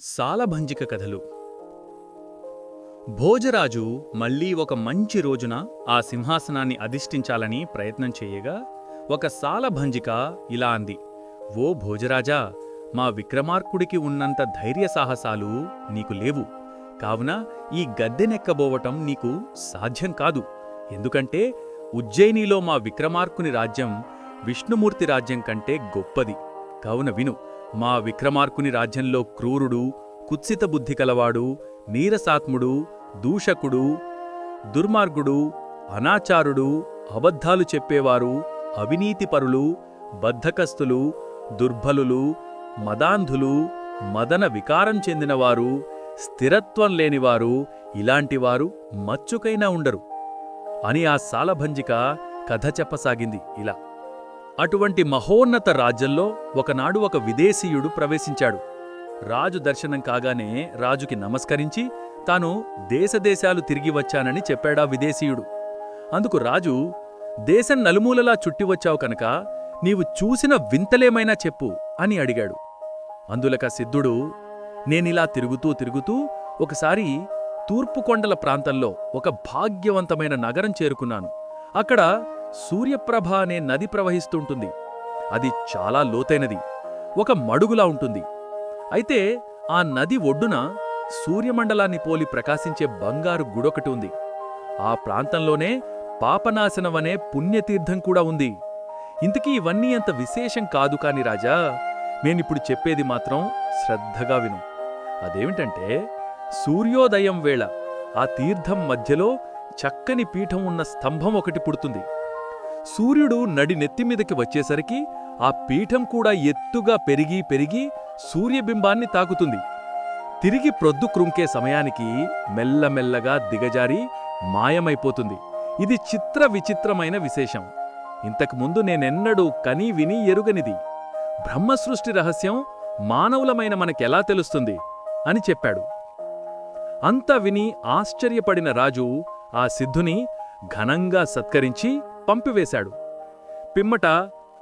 సాలభంజిక కథలు. భోజరాజు మళ్ళీ ఒక మంచి రోజున ఆ సింహాసనాన్ని అధిష్ఠించాలని ప్రయత్నం చేయగా ఒక సాలభంజిక ఇలా అంది ఓ భోజరాజా మా విక్రమార్కుడికి ఉన్నంత ధైర్య సాహసాలు నీకు లేవు. కావున ఈ గద్దెనెక్కబోవటం నీకు సాధ్యం కాదు. ఎందుకంటే ఉజ్జయినిలో మా విక్రమార్కుని రాజ్యం విష్ణుమూర్తి రాజ్యం కంటే గొప్పది. కావున విను మా విక్రమార్కుని రాజ్యంలో క్రూరుడు కుత్సిత బుద్ధి కలవాడు నీరసాత్ముడు దూషకుడు దుర్మార్గుడు అనాచారుడు అబద్ధాలు చెప్పేవారు అవినీతిపరులు బద్ధకస్తులు దుర్బలులు మదాంధులు మదన వికారం చెందినవారు స్థిరత్వం లేనివారు ఇలాంటివారు మచ్చుకైనా ఉండరు. అని ఆ సాలభంజిక కథ చెప్పసాగింది ఇలా. అటువంటి మహోన్నత రాజ్యంలో ఒకనాడు ఒక విదేశీయుడు ప్రవేశించాడు. రాజు దర్శనం కాగానే రాజుకి నమస్కరించి తాను దేశదేశాలు తిరిగి వచ్చానని చెప్పాడా విదేశీయుడు. అందుకు రాజు దేశం నలుమూలలా చుట్టివచ్చావు కనుక నీవు చూసిన వింతలేమైనా చెప్పు అని అడిగాడు. అందులక సిద్ధుడు నేనిలా తిరుగుతూ తిరుగుతూ ఒకసారి తూర్పుకొండల ప్రాంతంలో ఒక భాగ్యవంతమైన నగరం చేరుకున్నాను. అక్కడ సూర్యప్రభ అనే నది ప్రవహిస్తుంటుంది. అది చాలా లోతైనది. ఒక మడుగులా ఉంటుంది. అయితే ఆ నది ఒడ్డున సూర్యమండలాన్ని పోలి ప్రకాశించే బంగారు గుడొకటి ఉంది. ఆ ప్రాంతంలోనే పాపనాశనమనే పుణ్యతీర్థం కూడా ఉంది. ఇంతకీ ఇవన్నీ అంత విశేషం కాదు కాని రాజా నేనిప్పుడు చెప్పేది మాత్రం శ్రద్ధగా విను. అదేమిటంటే సూర్యోదయం వేళ ఆ తీర్థం మధ్యలో చక్కని పీఠం ఉన్న స్తంభం ఒకటి పుడుతుంది. సూర్యుడు నడి నెత్తిమీదకి వచ్చేసరికి ఆ పీఠం కూడా ఎత్తుగా పెరిగి పెరిగి సూర్యబింబాన్ని తాకుతుంది. తిరిగి ప్రొద్దు క్రుంకే సమయానికి మెల్లమెల్లగా దిగజారి మాయమైపోతుంది. ఇది చిత్ర విచిత్రమైన విశేషం. ఇంతకుముందు నేనెన్నడూ కనీ విని ఎరుగనిది. బ్రహ్మసృష్టి రహస్యం మానవులమైన మనకెలా తెలుస్తుంది? అని చెప్పాడు. అంతా విని ఆశ్చర్యపడిన రాజు ఆ సిద్ధుని ఘనంగా సత్కరించి పంపివేశాడు. పిమ్మట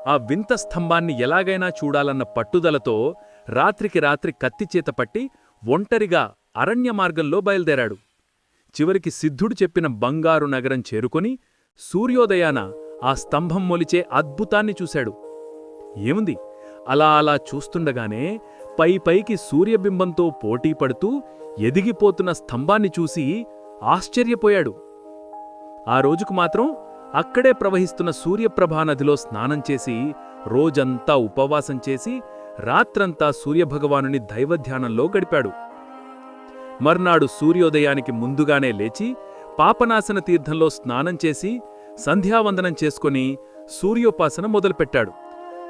ఆ వింత స్తంభాన్ని ఎలాగైనా చూడాలన్న పట్టుదలతో రాత్రికి రాత్రి కత్తిచేత పట్టి ఒంటరిగా అరణ్య మార్గంలో బయలుదేరాడు. చివరికి సిద్ధుడు చెప్పిన బంగారు నగరం చేరుకొని సూర్యోదయాన ఆ స్తంభం మొలిచే అద్భుతాన్ని చూశాడు. ఏముంది? అలా అలా చూస్తుండగానే పై పైకి సూర్యబింబంతో పోటీపడుతూ ఎదిగిపోతున్న స్తంభాన్ని చూసి ఆశ్చర్యపోయాడు. ఆ రోజుకు మాత్రం అక్కడే ప్రవహిస్తున్న సూర్యప్రభా నదిలో స్నానం చేసి రోజంతా ఉపవాసం చేసి రాత్రంతా సూర్యభగవానుని దైవధ్యానంలో గడిపాడు. మర్నాడు సూర్యోదయానికి ముందుగానే లేచి పాపనాశన తీర్థంలో స్నానం చేసి సంధ్యావందనం చేసుకుని సూర్యోపాసన మొదలుపెట్టాడు.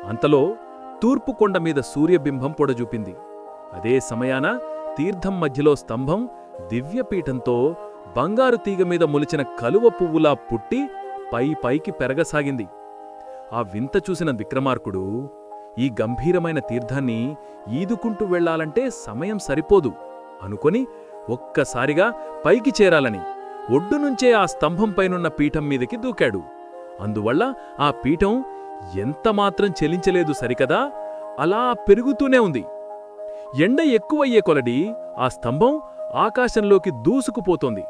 అంతలో తూర్పు కొండ మీద సూర్యబింబం పొడజూపింది అదే సమయాన తీర్థం మధ్యలో స్తంభం దివ్యపీఠంతో బంగారు తీగ మీద మొలిచిన కలువ పువ్వులా పుట్టి పై పైకి పెరగసాగింది. ఆ వింత చూసిన విక్రమార్కుడు ఈ గంభీరమైన తీర్థాన్ని ఈదుకుంటూ వెళ్ళాలంటే సమయం సరిపోదు అనుకొని ఒక్కసారిగా పైకి చేరాలని ఒడ్డునుంచే ఆ స్తంభంపైనున్న పీఠం మీదకి దూకాడు. అందువల్ల ఆ పీఠం ఎంతమాత్రం చెలించలేదు సరికదా? అలా పెరుగుతూనే ఉంది. ఎండ ఎక్కువయ్యే కొలడి ఆ స్తంభం ఆకాశంలోకి దూసుకుపోతోంది.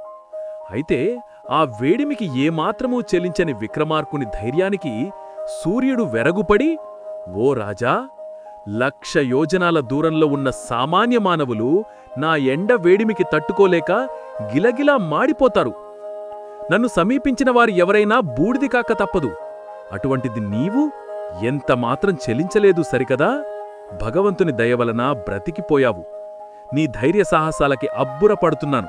అయితే ఆ వేడిమికి ఏమాత్రమూ చెలించని విక్రమార్కుని ధైర్యానికి సూర్యుడు వెరగుపడి ఓ రాజా లక్ష యోజనాల దూరంలో ఉన్న సామాన్య మానవులు నా ఎండ వేడిమికి తట్టుకోలేక గిలగిలా మాడిపోతారు. నన్ను సమీపించిన వారు ఎవరైనా బూడిది కాక తప్పదు. అటువంటిది నీవు ఎంత మాత్రం చెలించలేదు సరికదా? భగవంతుని దయవలన బ్రతికిపోయావు. నీ ధైర్య సాహసాలకి అబ్బురపడుతున్నాను.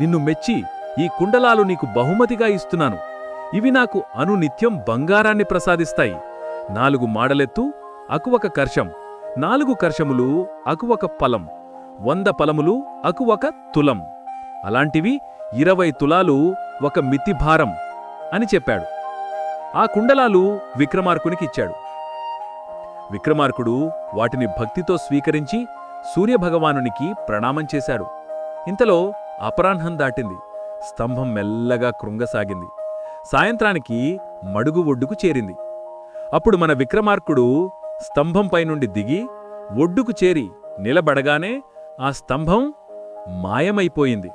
నిన్ను మెచ్చి ఈ కుండలాలు నీకు బహుమతిగా ఇస్తున్నాను. ఇవి నాకు అనునిత్యం బంగారాన్ని ప్రసాదిస్తాయి. నాలుగు మాడలెత్తు అకువక కర్షం. నాలుగు కర్షములు అకువక పలం. వంద పలములు అకువక తులం. అలాంటివి ఇరవై తులాలు ఒక మితిభారం అని చెప్పాడు. ఆ కుండలాలు విక్రమార్కునికిచ్చాడు విక్రమార్కుడు వాటిని భక్తితో స్వీకరించి సూర్యభగవానునికి ప్రణామం చేశాడు. ఇంతలో అపరాహ్నం దాటింది. స్తంభం మెల్లగా కృంగసాగింది. సాయంత్రానికి మడుగు ఒడ్డుకు చేరింది. అప్పుడు మన విక్రమార్కుడు స్తంభంపై నుండి దిగి ఒడ్డుకు చేరి నిలబడగానే ఆ స్తంభం మాయమైపోయింది.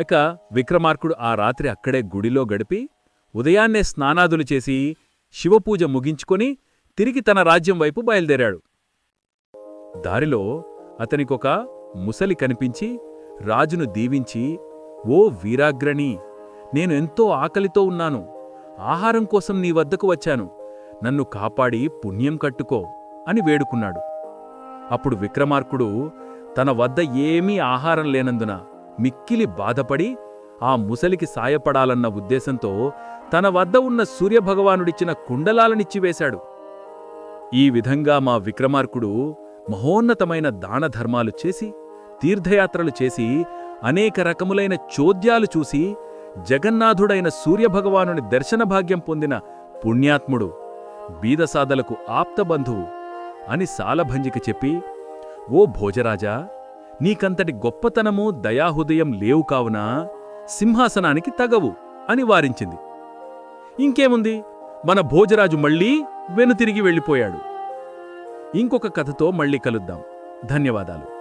ఇక విక్రమార్కుడు ఆ రాత్రి అక్కడే గుడిలో గడిపి ఉదయాన్నే స్నానాదులు చేసి శివపూజ ముగించుకొని తిరిగి తన రాజ్యం వైపు బయలుదేరాడు. దారిలో అతనికొక ముసలి కనిపించి రాజును దీవించి ఓ వీరాగ్రణి నేను ఎంతో ఆకలితో ఉన్నాను. ఆహారం కోసం నీ వద్దకు వచ్చాను. నన్ను కాపాడి పుణ్యం కట్టుకో అని వేడుకున్నాడు. అప్పుడు విక్రమార్కుడు తన వద్ద ఏమీ ఆహారం లేనందున మిక్కిలి బాధపడి ఆ ముసలికి సాయపడాలన్న ఉద్దేశంతో తన వద్ద ఉన్న సూర్యభగవానుడిచ్చిన కుండలాలనిచ్చివేశాడు ఈ విధంగా మా విక్రమార్కుడు మహోన్నతమైన దానధర్మాలు చేసి తీర్థయాత్రలు చేసి అనేక రకములైన చోద్యాలు చూసి జగన్నాథుడైన సూర్యభగవానుని దర్శనభాగ్యం పొందిన పుణ్యాత్ముడు బీదసాదలకు ఆప్తబంధువు అని సాలభంజికి చెప్పి ఓ భోజరాజా నీకంతటి గొప్పతనము దయాహృదయం లేవు కావున? సింహాసనానికి తగవు అని వారించింది. ఇంకేముంది? మన భోజరాజు మళ్ళీ వెనుతిరిగి వెళ్ళిపోయాడు. ఇంకొక కథతో మళ్ళీ కలుద్దాం. ధన్యవాదాలు.